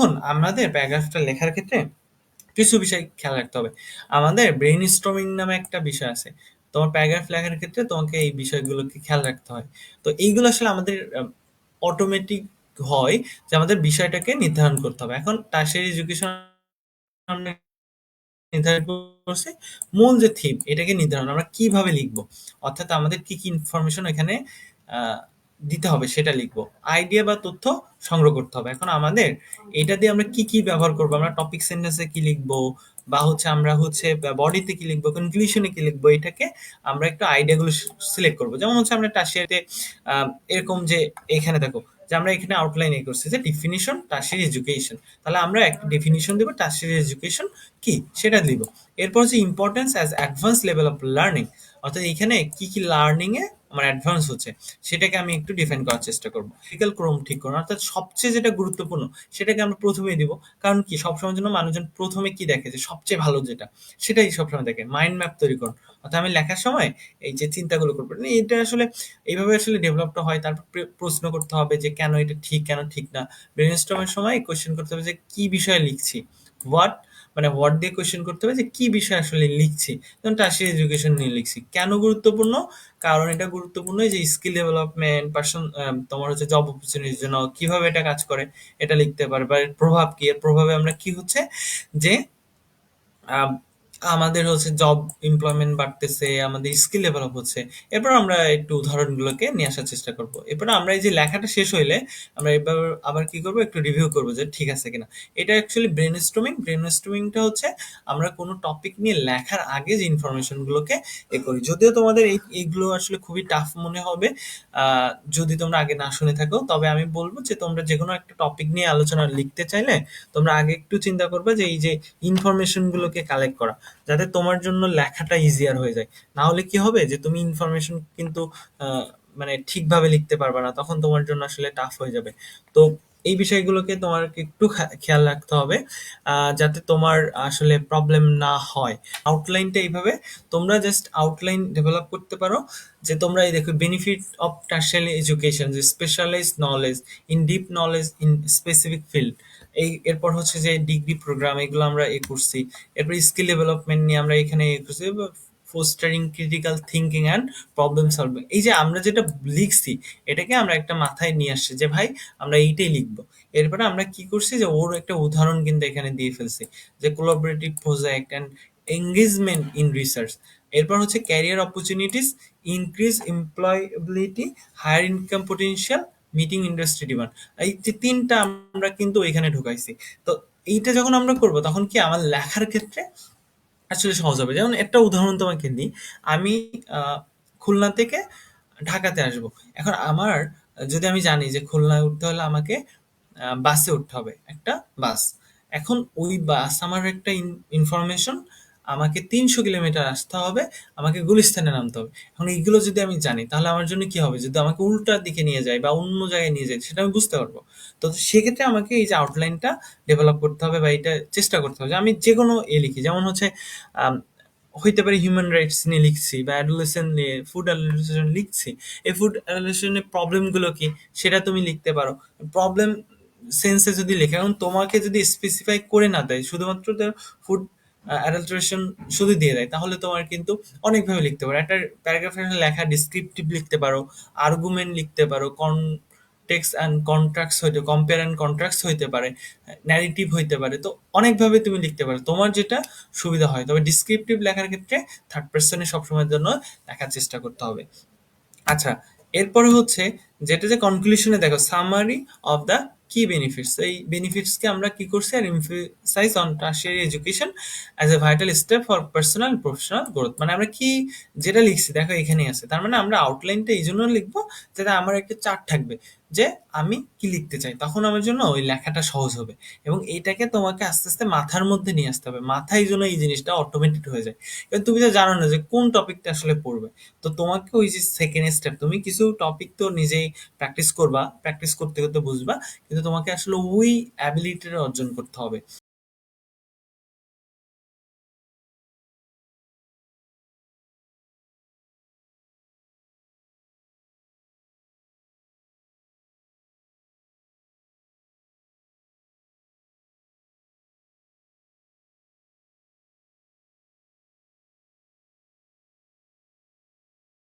এখন আমাদের প্যারাগ্রাফটা লেখার ক্ষেত্রে কিছু বিষয় খেয়াল রাখতে হবে। আমাদের ব্রেইন স্টর্মিং নামে একটা বিষয় আছে। তোমার প্যারাগ্রাফ লেখার ক্ষেত্রে তোমাকে এই বিষয়গুলোকে খেয়াল রাখতে হয়। তো এইগুলো আসলে আমাদের অটোমেটিক হয় যে আমাদের বিষয়টাকে নির্ধারণ করতে হবে। এখন টারশিয়ারি এডুকেশন নির্ধারণ করছি মূল যে থিম এটাকে নির্ধারণ আমরা কীভাবে লিখব? অর্থাৎ আমাদের কি, কি ইনফরমেশন এখানে দিতে হবে সেটা লিখব। আইডিয়া বা তথ্য সংগ্রহ করতে হবে। এখন আমাদের এটা দিয়ে আমরা কি, কি ব্যবহার করব? আমরা টপিক সেন্টেন্সে কি লিখব? বা হচ্ছে আমরা হচ্ছে বডিতে কি লিখব? কনক্লুশন কি লিখব? এটাকে আমরা একটু আইডিয়াগুলো সিলেক্ট করব। যেমন হচ্ছে আমরা টারশিয়ারিতে আ এরকম যে এখানে দেখো যে আমরা এখানে আউটলাইন এ করছি যে ডেফিনিশন টারশিয়ারি এডুকেশন। তাহলে আমরা একটা ডেফিনিশন দিব টারশিয়ারি এডুকেশন কি? সেটা দিব। এরপর হচ্ছে importance as advance level of learning. অর্থাৎ এখানে কি, কি লার্নিং এ আমার অ্যাডভান্স হচ্ছে সেটাকে আমি একটু ডিফাইন করার চেষ্টা করব। লজিক্যাল ক্রম ঠিক করুন। অর্থাৎ সবচেয়ে যেটা গুরুত্বপূর্ণ সেটাকে আমরা ১ম এই দিব। কারণ কি সবসময়ের জন্য মানুষজন ১ম এ কি দেখে যে সবচেয়ে ভালো যেটা সেটাই সবসময় দেখে। মাইন্ড ম্যাপ তৈরি করুন। অর্থাৎ আমি লেখার সময় এই যে চিন্তাগুলো করব না এটা আসলে এইভাবে আসলে ডেভেলপটা হয়। তারপর প্রশ্ন করতে হবে যে কেন এটা ঠিক, কেন ঠিক না? এর সময় কোয়েশ্চেন করতে হবে যে কি বিষয়ে লিখছি? হোয়াট মানে হোয়াট দিয়ে কোয়েশ্চেন করতে হবে যে কি বিষয় আসলে লিখছি? যেমন টাশি এডুকেশন নিয়ে লিখছি। কেন গুরুত্বপূর্ণ? কারণ এটা গুরুত্বপূর্ণ যে স্কিল ডেভেলপমেন্ট, পার্সন তোমার হচ্ছে জব অপরচুনিটির জন্য কীভাবে এটা কাজ করে এটা লিখতে পারবে বা এর প্রভাব কি? এর প্রভাবে আমরা কি হচ্ছে যে আমাদের হচ্ছে জব এমপ্লয়মেন্ট বাড়তেছে, আমাদের স্কিল ডেভেলপ হচ্ছে। এরপর আমরা একটু উদাহরণগুলোকে নিয়ে আসার চেষ্টা করব। এরপরে আমরা এই যে লেখাটা শেষ হইলে আমরা এবার আবার কি করব একটু রিভিউ করব যে ঠিক আছে কিনা। এটা অ্যাকচুয়ালি ব্রেইনস্টর্মিং। ব্রেইনস্টর্মিং টা হচ্ছে আমরা কোনো টপিক নিয়ে লেখার আগে যে ইনফরমেশন গুলোকে এ করি। যদিও তোমাদের এই এইগুলো আসলে খুবই টাফ মনে হবে যদি তোমরা আগে না শুনে থাকো। তবে আমি বলব যে তোমরা যেকোনো একটা টপিক নিয়ে আলোচনা লিখতে চাইলে তোমরা আগে একটু চিন্তা করবে যে এই যে ইনফরমেশন গুলোকে কালেক্ট করা। যাতে তোমার জন্য লেখাটা ইজিয়ার হয়ে যায়। না হলে কি হবে যে তুমি ইনফরমেশন কিন্তু মানে ঠিকভাবে লিখতে পারবে না। তখন তোমার জন্য আসলে টাফ হয়ে যাবে। তো এই বিষয়গুলোকে তোমার একটু খেয়াল রাখতে হবে। যাতে তোমার আসলে প্রবলেম না হয়। আউটলাইনটা এইভাবে, তোমরা জাস্ট আউটলাইন ডেভেলপ করতে পারো, যে তোমরা এই দেখো বেনিফিট অফ টারশিয়ারি এডুকেশন যে specialised knowledge in deep knowledge in specific field. এই এরপর হচ্ছে যে ডিগ্রি প্রোগ্রাম এগুলো আমরা এ করছি। এরপর স্কিল ডেভেলপমেন্ট নিয়ে আমরা এখানে এ করছি। Fostering critical thinking and problem solving. এই যে আমরা যেটা লিখছি এটাকে আমরা একটা মাথায় নিয়ে আসছি যে ভাই আমরা এইটাই লিখব। এরপরে আমরা কি করছি যে ওর একটা উদাহরণ কিন্তু এখানে দিয়ে ফেলছি। যে collaborative project and engagement in research. এরপর হচ্ছে career opportunities, increase employability, higher income potential, meeting industry demand. এই যে তিনটা আমরা কিন্তু এখানে ঢুকাইছি। তো এইটা যখন আমরা করব, তখন কি আমার লেখার ক্ষেত্রে আসলে সহজ হবে। যেমন একটা উদাহরণ তোমাকে দিই। আমি খুলনা থেকে ঢাকাতে আসব। এখন আমার, যদি আমি জানি যে খুলনায় উঠতে হলে আমাকে বাসে উঠতে হবে। একটা বাস। এখন ওই বাস, আমার একটা ইন ইনফরমেশন আমাকে ৩০০ কিলোমিটার আসতে হবে, আমাকে গুলিস্তানে নামতে হবে। এখন এইগুলো যদি আমি জানি তাহলে আমার জন্য কি হবে? যদি আমাকে উল্টার দিকে নিয়ে যায় বা অন্য জায়গায় নিয়ে যায় সেটা আমি বুঝতে পারব। তো সেক্ষেত্রে আমাকে এই যে আউটলাইনটা ডেভেলপ করতে হবে বা এটা চেষ্টা করতে হবে আমি যে যেকোনো এ লিখি। যেমন হচ্ছে হইতে পারে হিউম্যান রাইটস নিয়ে লিখছি বা অ্যাডোলেসেন্ট নিয়ে ফুড অ্যাডোলেসেন্ট লিখছি। এই ফুড অ্যাডোলেসেন্ট প্রবলেমগুলো প্রবলেম কি? সেটা তুমি লিখতে পারো। প্রবলেম সেন্সে যদি লেখা এখন তোমাকে যদি স্পেসিফাই করে না দেয় শুধুমাত্র ফুড অ্যাডাল্টারেশন শুধু দিয়ে দেয় তাহলে তোমার কিন্তু অনেকভাবে লিখতে পারো। একটা প্যারাগ্রাফের লেখা ডেসক্রিপটিভ লিখতে পারো, আর্গুমেন্ট লিখতে পারো, কনটেক্সট অ্যান্ড কন্ট্রাক্টস হইতে কম্পেয়ার অ্যান্ড কন্ট্রাক্টস হইতে পারে, ন্যারেটিভ হইতে পারে। তো অনেকভাবে তুমি লিখতে পারো। তোমার যেটা সুবিধা হয়। তবে ডেসক্রিপটিভ লেখার ক্ষেত্রে থার্ড পারসন সবসময়ের জন্য লেখার চেষ্টা করতে হবে। আচ্ছা এরপরে হচ্ছে যেটা যে কনক্লুশন দেখো সামারি অফ দ্য কি বেনিফিটস। এই বেনিফিটস কে আমরা কি করছি আর emphasise on tertiary education as a vital step for personal professional growth. মানে আমরা কি যেটা লিখছি, দেখো এখানেই আছে। তার মানে আমরা আউটলাইনটা এইজন্য লিখব যাতে আমার একটা চার্ট থাকবে যে আমি কি লিখতে চাই। তখন আমার জন্য ওই লেখাটা সহজ হবে। এবং এইটাকে তোমাকে আস্তে, আস্তে মাথার মধ্যে নিয়ে আসতে হবে। মাথায় জন্য এই জিনিসটা অটোমেটিক হয়ে যায়। এবার তুমি তো জানো না যে কোন টপিকটা আসলে পড়বে। তো তোমাকে ওই যে সেকেন্ড স্টেপ তুমি কিছু টপিক তো নিজেই প্র্যাকটিস করবা। প্র্যাকটিস করতে, করতে বুঝবা। কিন্তু তোমাকে আসলে ওই অ্যাবিলিটিটা অর্জন করতে হবে।